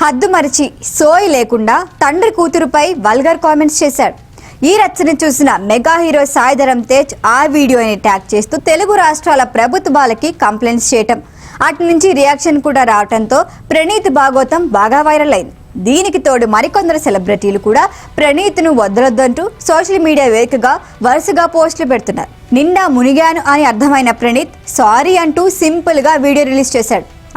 హద్దు మరిచి సోయి లేకుండా తండ్రి కూతురుపై వల్గర్ కామెంట్స్ చేశాడు. ఈ రచ్చని చూసిన మెగా హీరో సాయిధరం తేజ్ ఆ వీడియోని ట్యాగ్ చేస్తూ తెలుగు రాష్ట్రాల ప్రభుత్వాలకి కంప్లైంట్స్ చేయటం. అటు నుంచి రియాక్షన్ కూడా రావడంతో ప్రణీత్ భాగవతం బాగా వైరల్ అయింది. దీనికి తోడు మరికొందరు సెలబ్రిటీలు కూడా ప్రణీత్ను వదలొద్దంటూ సోషల్ మీడియా వేదికగా వరుసగా పోస్టులు పెడుతున్నారు. నిండా మునిగాను అని అర్థమైన ప్రణీత్ సారీ అంటూ సింపుల్గా వీడియో రిలీజ్ చేశాడు.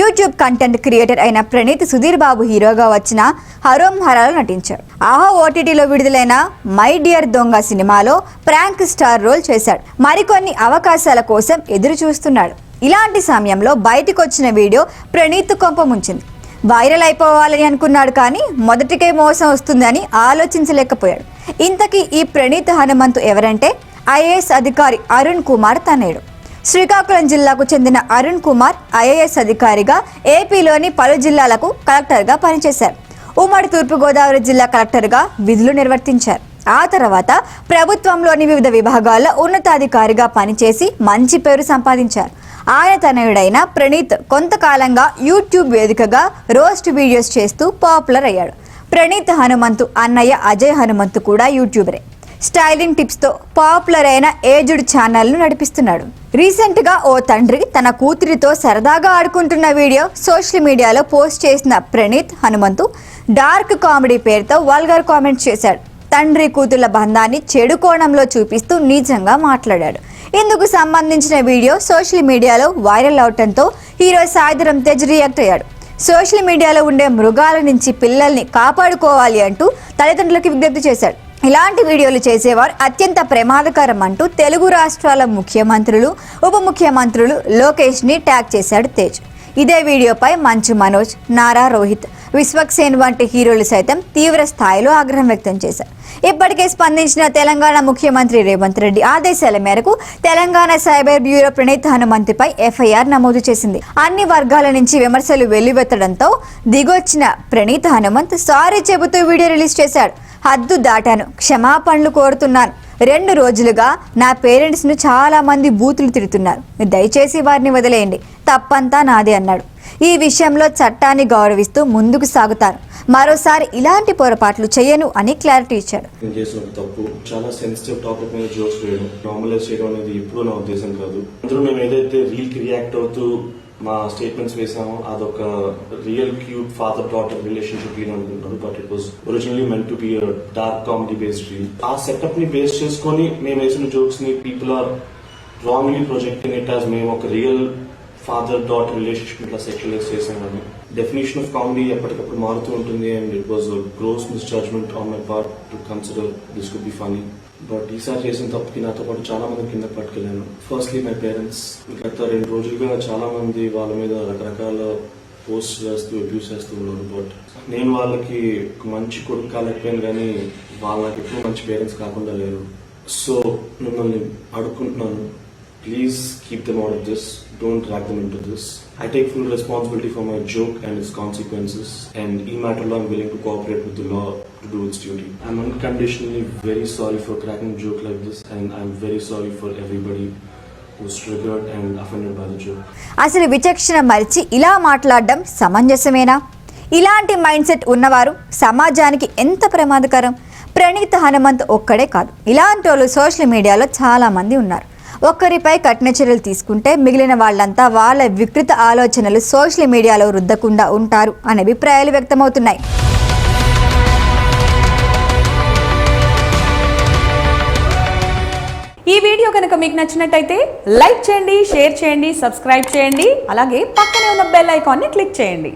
యూట్యూబ్ కంటెంట్ క్రియేటర్ అయిన ప్రణీత్ సుధీర్ బాబు హీరోగా వచ్చిన హరోం హరాలో నటించాడు ఆహా ఓటీటీలో విడుదలైన మై డియర్ దొంగ సినిమాలో ప్రాంక్ స్టార్ రోల్ చేశాడు. మరికొన్ని అవకాశాల కోసం ఎదురు చూస్తున్నాడు. ఇలాంటి సమయంలో బయటకు వచ్చిన వీడియో ప్రణీత్ కొంప ముంచింది. వైరల్ అయిపోవాలని అనుకున్నాడు కానీ మొదటికే మోసం వస్తుందని ఆలోచించలేకపోయాడు. ఇంతకీ ఈ ప్రణీత్ హనుమంతు ఎవరంటే ఐఏఎస్ అధికారి అరుణ్ కుమార్ తనేడు శ్రీకాకుళం జిల్లాకు చెందిన అరుణ్ కుమార్ ఐఏఎస్ అధికారిగా ఏపీలోని పలు జిల్లాలకు కలెక్టర్గా పనిచేశారు. ఉమ్మడి తూర్పుగోదావరి జిల్లా కలెక్టర్గా విధులు నిర్వర్తించారు. ఆ తర్వాత ప్రభుత్వంలోని వివిధ విభాగాల్లో ఉన్నతాధికారిగా పనిచేసి మంచి పేరు సంపాదించారు. ఆయన తనయుడైన ప్రణీత్ కొంతకాలంగా యూట్యూబ్ వేదికగా రోస్ట్ వీడియోస్ చేస్తూ పాపులర్ అయ్యాడు. ప్రణీత్ హనుమంతు అన్నయ్య అజయ్ హనుమంతు కూడా యూట్యూబరే. స్టైలింగ్ టిప్స్తో పాపులర్ అయిన ఏజ్డ్ ఛానల్ను నడిపిస్తున్నాడు. రీసెంట్గా ఓ తండ్రి తన కూతురితో సరదాగా ఆడుకుంటున్న వీడియో సోషల్ మీడియాలో పోస్ట్ చేసిన ప్రణీత్ హనుమంతు డార్క్ కామెడీ పేరుతో వల్గర్ కామెంట్స్ చేశాడు. తండ్రి కూతుర్ల బంధాన్ని చెడు కోణంలో చూపిస్తూ నీచంగా మాట్లాడాడు. ఇందుకు సంబంధించిన వీడియో సోషల్ మీడియాలో వైరల్ అవటంతో హీరో సాయిధరం తేజ్ రియాక్ట్ అయ్యాడు. సోషల్ మీడియాలో ఉండే మృగాల నుంచి పిల్లల్ని కాపాడుకోవాలి అంటూ తల్లిదండ్రులకు విజ్ఞప్తి చేశాడు. ఇలాంటి వీడియోలు చేసేవారు అత్యంత ప్రమాదకరం అంటూ తెలుగు రాష్ట్రాల ముఖ్యమంత్రులు ఉప ముఖ్యమంత్రులు లోకేష్ని ట్యాగ్ చేశాడు తేజ్. ఇదే వీడియోపై మంచు మనోజ్ నారా రోహిత్ విశ్వక్సేన్ వంటి హీరోలు సైతం తీవ్ర స్థాయిలో ఆగ్రహం వ్యక్తం చేశారు. ఇప్పటికే స్పందించిన తెలంగాణ ముఖ్యమంత్రి రేవంత్ రెడ్డి ఆదేశాల మేరకు తెలంగాణ సైబర్ బ్యూరో ప్రణీత్ హనుమంతిపై ఎఫ్ఐఆర్ నమోదు చేసింది. అన్ని వర్గాల నుంచి విమర్శలు వెల్లువెత్తడంతో దిగొచ్చిన ప్రణీత్ హనుమంత్ సారీ చెబుతూ వీడియో రిలీజ్ చేశాడు. హద్దు దాటాను క్షమాపణలు కోరుతున్నాను. రెండు రోజులుగా నా పేరెంట్స్ను చాలామంది బూతులు తిడుతున్నారు. దయచేసి వారిని వదిలేయండి. తప్పంతా నాదే అన్నాడు. ఈ విషయంలో చట్టాన్ని గౌరవిస్తూ ముందుకు సాగుతాను మరోసారి ఇలాంటి పొరపాట్లు చేయను అని క్లారిటీ ఇచ్చాడు. నేను చేసిన తప్పు చాలా సెన్సిటివ్ టాపిక్ మీద జోక్స్ వేయడం. నార్మలైజ్ చేయడం అనేది ఎప్పుడూ నా ఉద్దేశం కాదు. అందరూ మేము ఏదైతే రీల్కి రియాక్ట్ అవుతూ మా స్టేట్మెంట్స్ వేసాము. అదొక real cute father daughter relationship reel అనుకుంటున్నారు but it was originally meant to be dark comedy based reel ఆ సెటప్ని బేస్ చేసుకొని మేము వేసిన జోక్స్ని people are wrongly projecting it as మేము ఒక రియల్ ఫాదర్ డాటర్ రిలేషన్షిప్ ఇట్లా సెక్షువలైజ్ చేసామని డెఫినేషన్ ఆఫ్ కామెడీ ఎప్పటికప్పుడు మారుతూ ఉంటుంది and it was gross misjudgement on my part to consider this could be funny but ఈసారి చేసిన తప్పుకి నాతో పాటు చాలా మంది కింద పట్టుకెళ్ళాను. ఫస్ట్లీ మై పేరెంట్స్ గత రెండు రోజులుగా చాలా మంది వాళ్ళ మీద రకరకాల పోస్ట్ చేస్తూ అబ్యూస్ చేస్తూ ఉన్నారు. బట్ నేను వాళ్ళకి మంచి కొడుకు కాలేకపోయాను కానీ వాళ్ళకి ఎప్పుడు మంచి పేరెంట్స్ కాకుండా లేరు. సో మిమ్మల్ని అడుక్కుంటున్నాను. Please keep them out of this. Don't drag them into this. I take full responsibility for my joke and its consequences. And in matter law, I'm willing to cooperate with the law to do its duty. I'm unconditionally very sorry for cracking a joke like this, and I'm very sorry for everybody అసలు విచక్షణ మరిచి ఇలా మాట్లాడడం సమంజసమేనా ఇలాంటి mind set ఉన్నవారు సమాజానికి ఎంత ప్రమాదకరం ప్రణీత్ హనుమంత్ ఒక్కడే కాదు ఇలాంటి వాళ్ళు సోషల్ మీడియాలో చాలా మంది ఉన్నారు ఒక్కరిపై కఠిన చర్యలు తీసుకుంటే మిగిలిన వాళ్ళంతా వాళ్ళ వికృత ఆలోచనలు సోషల్ మీడియాలో రుద్దకుండా ఉంటారు అనే అభిప్రాయాలు వ్యక్తమవుతున్నాయి. ఈ వీడియో కనుక మీకు నచ్చినట్టయితే లైక్ చేయండి షేర్ చేయండి సబ్స్క్రైబ్ చేయండి అలాగే పక్కనే ఉన్న బెల్ ఐకాన్ని క్లిక్ చేయండి.